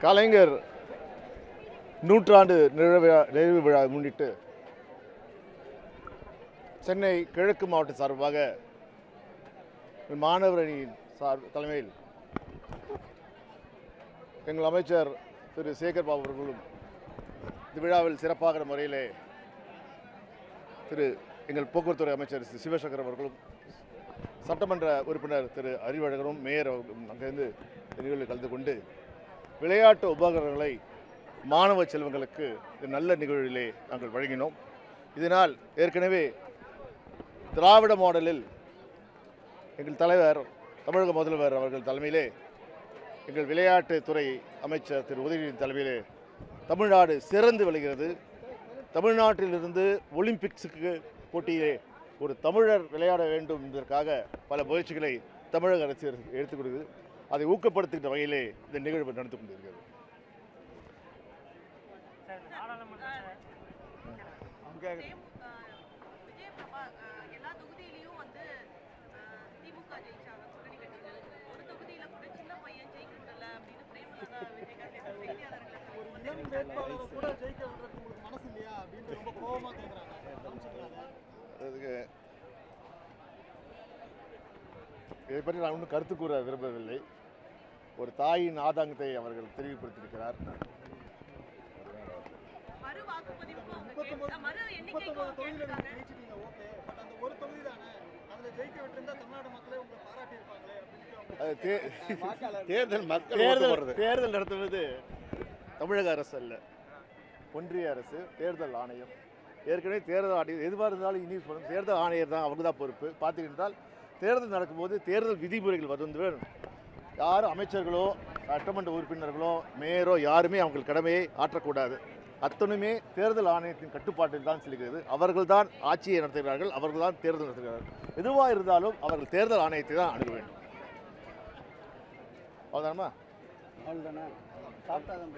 கலைஞர் நூற்றாண்டு நிறைவு விழா நிறைவு விழா முன்னிட்டு சென்னை கிழக்கு மாவட்ட சார்பாக மாணவர் அணியின் சார் தலைமையில் எங்கள் அமைச்சர் திரு சேகர் பாபு அவர்களும் இந்த விழாவில் சிறப்பாகிற முறையிலே திரு எங்கள் போக்குவரத்துறை அமைச்சர் திரு சிவசங்கர் அவர்களும் சட்டமன்ற உறுப்பினர் திரு அறிவழகரும் மேயர் அவர்களும் அங்கிருந்து நிகழ்வில் கலந்து கொண்டு விளையாட்டு உபகரணங்களை மாணவ செல்வங்களுக்கு நல்ல நிகழ்விலே நாங்கள் வழங்கினோம். இதனால் ஏற்கனவே திராவிட மாடலில் எங்கள் தலைவர் தமிழக முதல்வர் அவர்கள் தலைமையிலே எங்கள் விளையாட்டுத்துறை அமைச்சர் திரு உதயநிதி தலைமையிலே தமிழ்நாடு சிறந்து விளைகிறது. தமிழ்நாட்டிலிருந்து ஒலிம்பிக்ஸுக்கு போட்டியிலே ஒரு தமிழர் விளையாட வேண்டும் என்பதற்காக பல முயற்சிகளை தமிழக அரசு எடுத்துக் கொடுக்குது அதை ஊக்கப்படுத்துகின்ற வகையிலே இந்த நிகழ்வு நடந்து கொண்டிருக்கிறது. மனசு இல்லையா? அப்படின்னு ரொம்ப கோவமா கேக்குறாங்க. இதை பற்றி நான் ஒன்றும் கருத்து கூற விரும்பவில்லை. ஒரு தாயின் ஆதாங்கத்தை அவர்கள் தெளிவுபடுத்தியிருக்கிறார். மறு வாக்குப்பதிவுக்கு அவங்க முப்பத்தொன்பது கேட்டு- மறு எண்ணிக்கைக்கு முப்பத்தொன்பது அவங்க தொகுதியில கேட்டிருக்காங்க. நீங்க ஜெயிச்சிட்டீங்க ஓகே. பட் அந்த ஒரு தொகுதி தானே அதுல ஜெயிக்க விட்டிருந்தா தமிழ்நாடு மக்களே உங்களை பாராட்டி இருப்பாங்களே அப்படின்னு அவங்க அது தே- தேர்தல் தேர்தல் தேர்தல் நடத்துவது தமிழக அரசு அல்ல. ஒன்றிய அரசு தேர்தல் ஆணையம். ஏற்கனவே தேர்தல் ஆணையம் எதுவாக இருந்தாலும் இனி தேர்தல் ஆணையர் தான் அவங்க தான் பொறுப்பு. பார்த்தீங்கன்றால் தேர்தல் நடக்கும்போது தேர்தல் விதிமுறைகள் வந்து யாரும் அமைச்சர்களோ சட்டமன்ற உறுப்பினர்களோ மேயரோ யாருமே அவங்கள் கடமையை ஆற்றக்கூடாது. அத்தனையுமே தேர்தல் ஆணையத்தின் கட்டுப்பாட்டில் தான் செல்கிறது. அவர்கள் தான் ஆட்சியை நடத்துகிறார்கள் அவர்கள் தான் தேர்தல் நடத்துகிறார்கள். எதுவாக இருந்தாலும் அவர்கள் தேர்தல் ஆணையத்தை தான் அணுக வேண்டும். அவ்வளோதானமா அவ்வளோதானே சாப்பிட்டாதான்